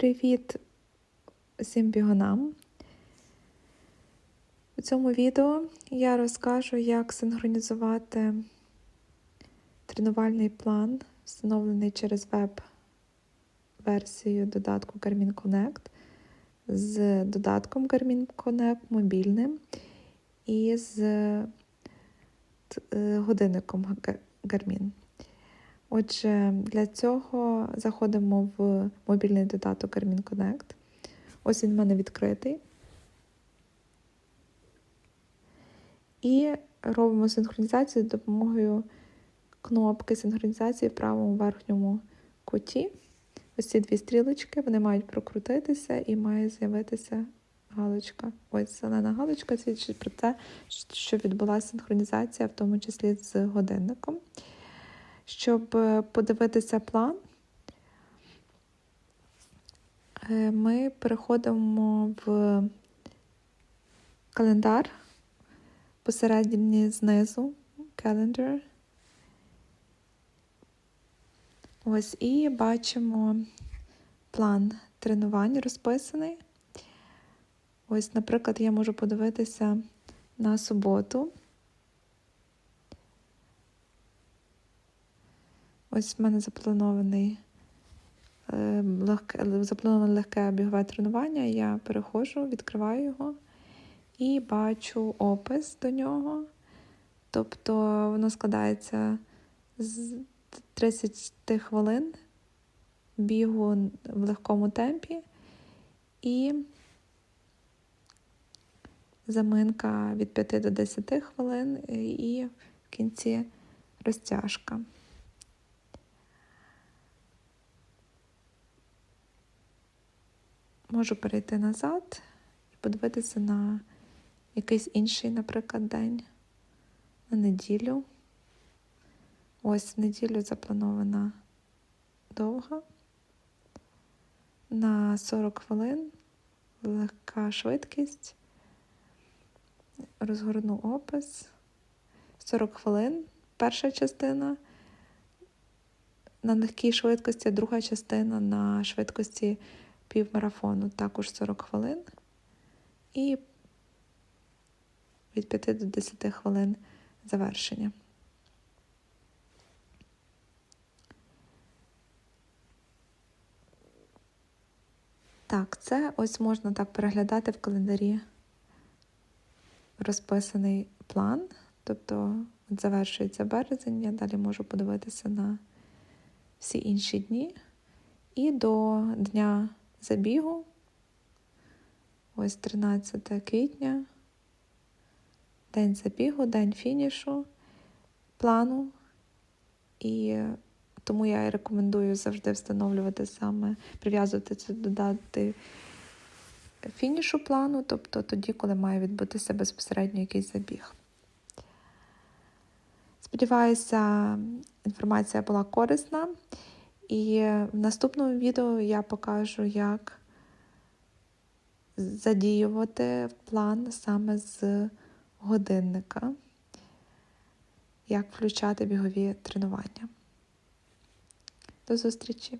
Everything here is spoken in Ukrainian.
Привіт всім бігунам! У цьому відео я розкажу, як синхронізувати тренувальний план, встановлений через веб-версію додатку Garmin Connect з додатком Garmin Connect мобільним і з е, годинником Garmin. Отже, для цього заходимо в мобільний додаток Garmin Connect. Ось він в мене відкритий. І робимо синхронізацію з допомогою кнопки синхронізації в правому верхньому куті. Ось ці дві стрілочки, вони мають прокрутитися і має з'явитися галочка. Ось зелена галочка свідчить про те, що відбулася синхронізація, в тому числі з годинником. Щоб е, подивитися план, е, ми переходимо в календар посередині знизу calendar. Ось і бачимо план тренувань розписаний. Ось, наприклад, я можу подивитися на суботу. Ось в мене запланований е, легке, заплановане легке бігове тренування. Я переходжу, відкриваю його і бачу опис до нього. Тобто воно складається з 30 хвилин бігу в легкому темпі і заминка від 5 до 10 хвилин, і в кінці розтяжка. Можу перейти назад і подивитися на якийсь інший, наприклад, день, на неділю. Ось в неділю запланована довга. На 40 хвилин легка швидкість. Розгорну опис. 40 хвилин перша частина. На легкій швидкості, друга частина на швидкості півмарафону також 40 хвилин. І від 5 до 10 хвилин завершення. Так, це ось можна так переглядати в календарі розписаний план, тобто завершується березень, я далі можу подивитися на всі інші дні. І до дня забігу, ось 13 квітня, день забігу, день фінішу, плану. І тому я і рекомендую завжди встановлювати саме, прив'язувати це додати фінішу плану, тобто тоді, коли має відбутися безпосередньо якийсь забіг. Сподіваюся, інформація була корисна. І в наступному відео я покажу, як задіювати план саме з годинника, як включати бігові тренування. До зустрічі!